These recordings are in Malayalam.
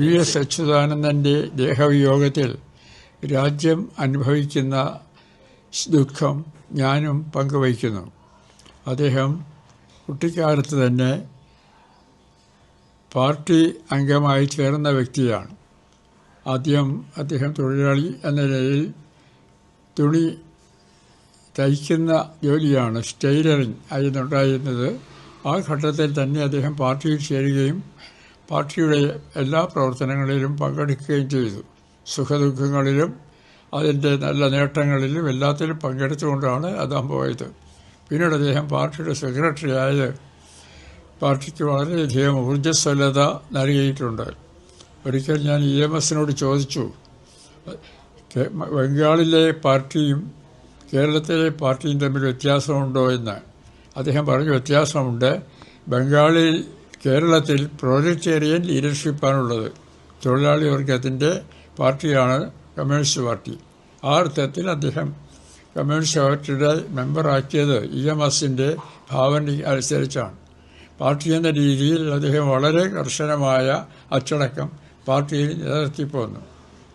വി എസ് അച്യുതാനന്ദന്റെ ദേഹവിയോഗത്തിൽ രാജ്യം അനുഭവിക്കുന്ന ദുഃഖം ഞാനും പങ്കുവയ്ക്കുന്നു. അദ്ദേഹം കുട്ടിക്കാലത്ത് തന്നെ പാർട്ടി അംഗമായി ചേർന്ന വ്യക്തിയാണ്. ആദ്യം അദ്ദേഹം തൊഴിലാളി എന്ന നിലയിൽ തുണി തയ്ക്കുന്ന ജോലിയാണ് സ്റ്റൈലറിങ് ആയിരുന്നുണ്ടായിരുന്നത് ആ ഘട്ടത്തിൽ തന്നെ അദ്ദേഹം പാർട്ടിയിൽ ചേരുകയും പാർട്ടിയുടെ എല്ലാ പ്രവർത്തനങ്ങളിലും പങ്കെടുക്കുകയും ചെയ്തു. സുഖദുഃഖങ്ങളിലും അതിന്റെ നല്ല നേട്ടങ്ങളിലും എല്ലാത്തിലും പങ്കെടുത്തുകൊണ്ടാണ് അദ്ദേഹം പോയത്. പിന്നീട് അദ്ദേഹം പാർട്ടിയുടെ സെക്രട്ടറി ആയത് പാർട്ടിക്ക് വളരെയധികം ഊർജസ്വലത നൽകിയിട്ടുണ്ട്. ഒരിക്കൽ ഞാൻ ഇ എം എസിനോട് ചോദിച്ചു ബംഗാളിലെ പാർട്ടിയും കേരളത്തിലെ പാർട്ടിയും തമ്മിൽ വ്യത്യാസമുണ്ടോ? എന്ന്. അദ്ദേഹം പറഞ്ഞു വ്യത്യാസമുണ്ട്. ബംഗാളിൽ കേരളത്തിൽ പ്രോലറ്റേറിയൻ ലീഡർഷിപ്പാണുള്ളത് തൊഴിലാളി വർഗത്തിന്റെ പാർട്ടിയാണ് കമ്മ്യൂണിസ്റ്റ് പാർട്ടി. ആ അർത്ഥത്തിൽ അദ്ദേഹം കമ്മ്യൂണിസ്റ്റ് പാർട്ടിയുടെ മെമ്പറാക്കിയത് ഇ എം എസിന്റെ ഭാവന അനുസരിച്ചാണ്. പാർട്ടി എന്ന രീതിയിൽ അദ്ദേഹം വളരെ കർശനമായ അച്ചടക്കം പാർട്ടിയിൽ നിലനിർത്തിപ്പോന്നു.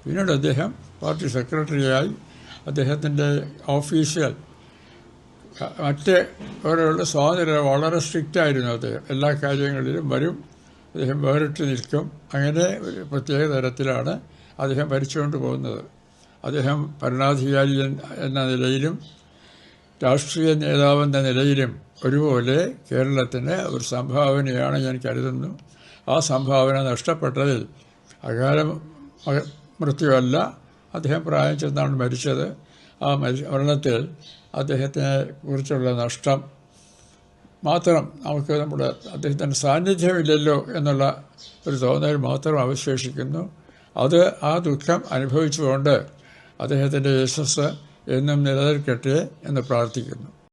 പിന്നീട് അദ്ദേഹം പാർട്ടി സെക്രട്ടറിയായി അദ്ദേഹത്തിന്റെ ഓഫീഷ്യൽ മറ്റ് അവരുടെ സ്വാതന്ത്ര്യം വളരെ സ്ട്രിക്റ്റ് ആയിരുന്നു അദ്ദേഹം എല്ലാ കാര്യങ്ങളിലും വരും അദ്ദേഹം വേറിട്ട് നിൽക്കും. അങ്ങനെ ഒരു പ്രത്യേക തരത്തിലാണ് അദ്ദേഹം ഭരിച്ചുകൊണ്ട് പോകുന്നത്. അദ്ദേഹം ഭരണാധികാരി എന്ന നിലയിലും രാഷ്ട്രീയ നേതാവെന്ന നിലയിലും ഒരുപോലെ കേരളത്തിന് ഒരു സംഭാവനയാണ് ഞാൻ കരുതുന്നു. ആ സംഭാവന നഷ്ടപ്പെട്ടതിൽ അകാല മൃത്യുവല്ല. അദ്ദേഹം പ്രായം ചെന്നാണ് മരിച്ചത്. ആ മരി മരണത്തിൽ അദ്ദേഹത്തിനെ കുറിച്ചുള്ള നഷ്ടം മാത്രം നമുക്ക് നമ്മുടെ അദ്ദേഹത്തിന്റെ സാന്നിധ്യമില്ലല്ലോ എന്നുള്ള ഒരു തോന്നൽ മാത്രം അവശേഷിക്കുന്നു. അത് ആ ദുഃഖം അനുഭവിച്ചുകൊണ്ട് അദ്ദേഹത്തിന്റെ യശസ് എന്നും നിലനിൽക്കട്ടെ എന്ന് പ്രാർത്ഥിക്കുന്നു.